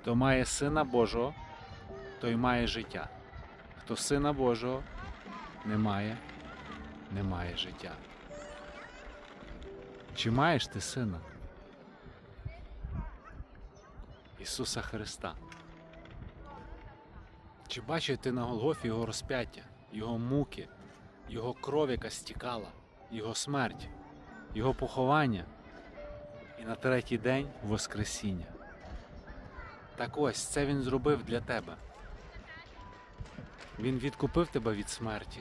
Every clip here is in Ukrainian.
Хто має Сина Божого, той має життя. Хто Сина Божого не має, не має життя. Чи маєш ти сина? Ісуса Христа. Чи бачив ти на Голгофі Його розп'яття, Його муки, Його кров, яка стікала, Його смерть, Його поховання і на третій день Воскресіння? Так ось це Він зробив для тебе. Він відкупив тебе від смерті,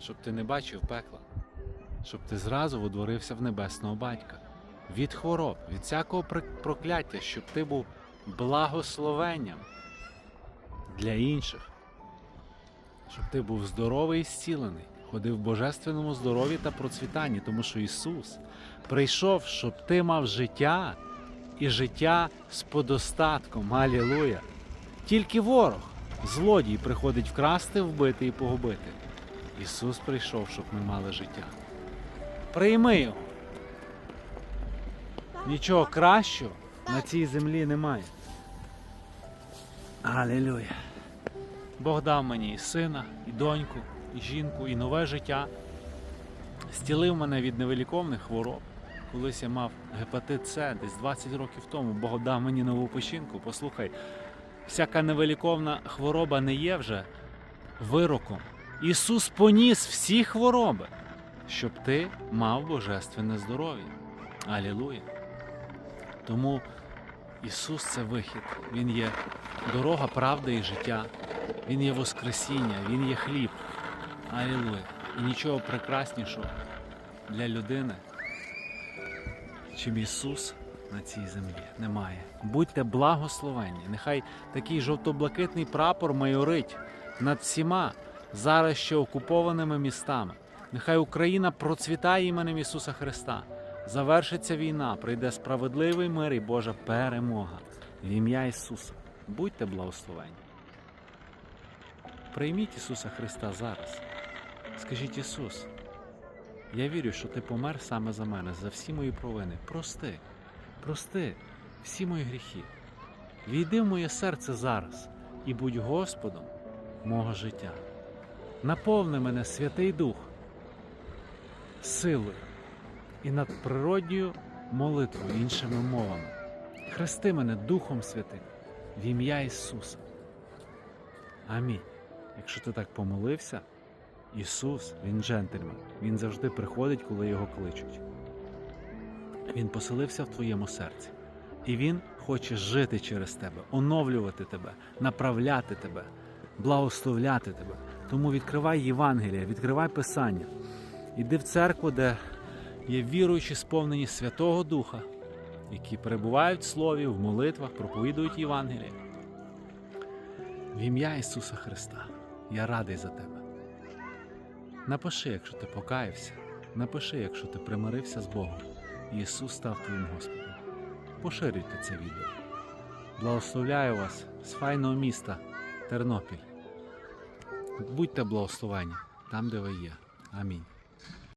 щоб ти не бачив пекла, щоб ти зразу водворився в небесного батька, від хвороб, від всякого прокляття, щоб ти був благословенням для інших, щоб ти був здоровий і зцілений, ходив в божественному здоров'ї та процвітанні, тому що Ісус прийшов, щоб ти мав життя і життя з подостатком. Алілуя! Тільки ворог, злодій, приходить вкрасти, вбити і погубити. Ісус прийшов, щоб ми мали життя. Прийми його. Нічого кращого на цій землі немає. Алілуя. Бог дав мені і сина, і доньку, і жінку, і нове життя. Стілив мене від невиліковних хвороб. Колись я мав гепатит С десь 20 років тому. Бог дав мені нову печінку. Послухай, всяка невиліковна хвороба не є вже вироком. Ісус поніс всі хвороби, щоб ти мав божественне здоров'я. Алілуя. Тому Ісус це вихід. Він є дорога, правда і життя. Він є Воскресіння, Він є хліб. Алілуя. І нічого прекраснішого для людини, чим Ісус на цій землі немає. Будьте благословенні. Нехай такий жовто-блакитний прапор майорить над всіма зараз ще окупованими містами. Нехай Україна процвітає іменем Ісуса Христа. Завершиться війна, прийде справедливий мир і Божа перемога. В ім'я Ісуса. Будьте благословені. Прийміть Ісуса Христа зараз. Скажіть Ісус, я вірю, що Ти помер саме за мене, за всі мої провини. Прости, прости всі мої гріхи. Війди в моє серце зараз і будь Господом мого життя. Наповни мене Святий Дух силою і надприродньою молитвою іншими мовами. Хрести мене Духом Святим в ім'я Ісуса. Амінь. Якщо ти так помолився, Ісус, Він джентльмен, Він завжди приходить, коли його кличуть. Він поселився в твоєму серці. І Він хоче жити через тебе, оновлювати тебе, направляти тебе, благословляти тебе. Тому відкривай Євангелія, відкривай Писання. Іди в церкву, де є віруючі, сповнені Святого Духа, які перебувають в Слові, в молитвах, проповідують Євангеліє. В ім'я Ісуса Христа. Я радий за тебе. Напиши, якщо ти покаявся, напиши, якщо ти примирився з Богом, Ісус став твоїм Господом. Поширюйте це відео. Благословляю вас з файного міста Тернопіль. Будьте благословені там, де ви є. Амінь.